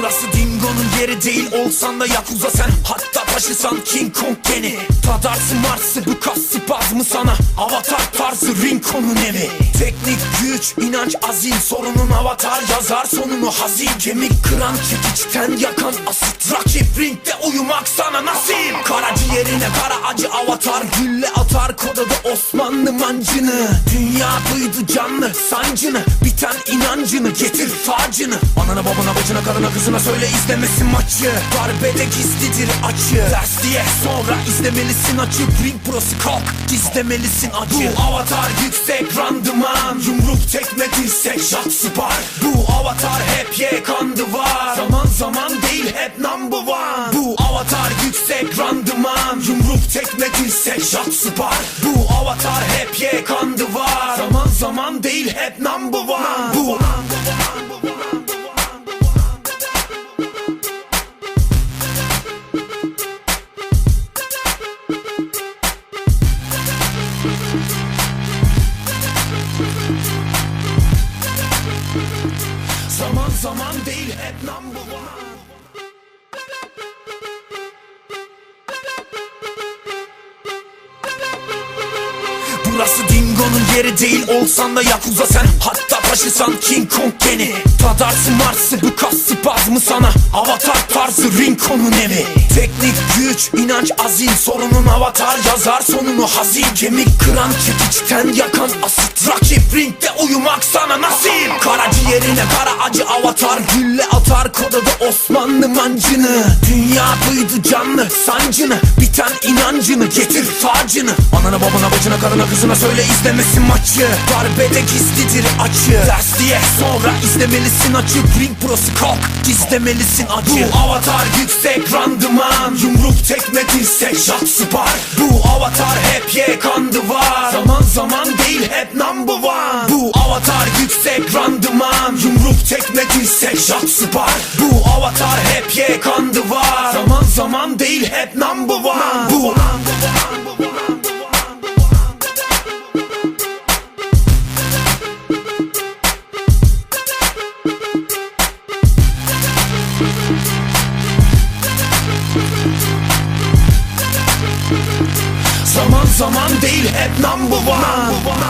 Burası dingonun yeri değil olsan da yakuza sen. Hatta taşısan King Kong geni. Tadarsın Mars'ı bu kas spazmı sana? Avatar tarzı Rinkon'un evi Teknik güç inanç azim sorunun avatar. Yazar sonunu hazin Kemik kıran çekiçten yakan asit. Rakip ringde uyumak sana nasip. Karaciğerine kara acı avatar. Gülle atar kodadı Osmanlı mancını. Dünya duydu canlı sancını. Biten inancını getir facını Anana babana bacına karına kızına söyle izlemesin maçı. Darbede gizlidir açı Ders diye sonra izlemelisin açı Ring prosu kalk gizlemelisin acı. Bu avatar yüksek randıman. Yumruk tekme dirsek şat spar. Bu avatar hep yekandı var. Zaman zaman değil hep number one. Bu avatar yüksek randıman. Yumruk tekme dirsek şat spar. Bu avatar hep yekandı var. Zaman zaman değil hep number one. Bu Zaman zaman değil hep number one Burası dingonun yeri değil olsan da yakuza sen. Hatta taşısan King Kong geni. Tadarsın Mars'ı bu kas spazmı sana. Avatar tarzı Rinkon'un evi Teknik güç inanç azim sorunun avatar yazar sonunu hazin. Kemik kıran çekiçten yakan asit. Rakip ringde uyumak sana nasip. Karaciğerine kara acı avatar. Gülle atar kodadı Osmanlı mancını. Dünya duydu canlı sancını. Biten inancını getir facını Anana babana bacına karına kızına söyle izlemesin maçı. Darbede gizlidir açı Ders diye sonra izlemelisin açı Ring prosu kalk gizlemelisin acı. Bu avatar yüksek randıman Yumruk tekme dirsek şat spar. Bu avatar hep yekandı var. Zaman zaman değil hep number one. Bu avatar yüksek randıman Yumruk tekme dirsek şat spar. Bu avatar hep yekandı var. Zaman zaman değil hep number one. Bu Zaman zaman değil hep number one, number.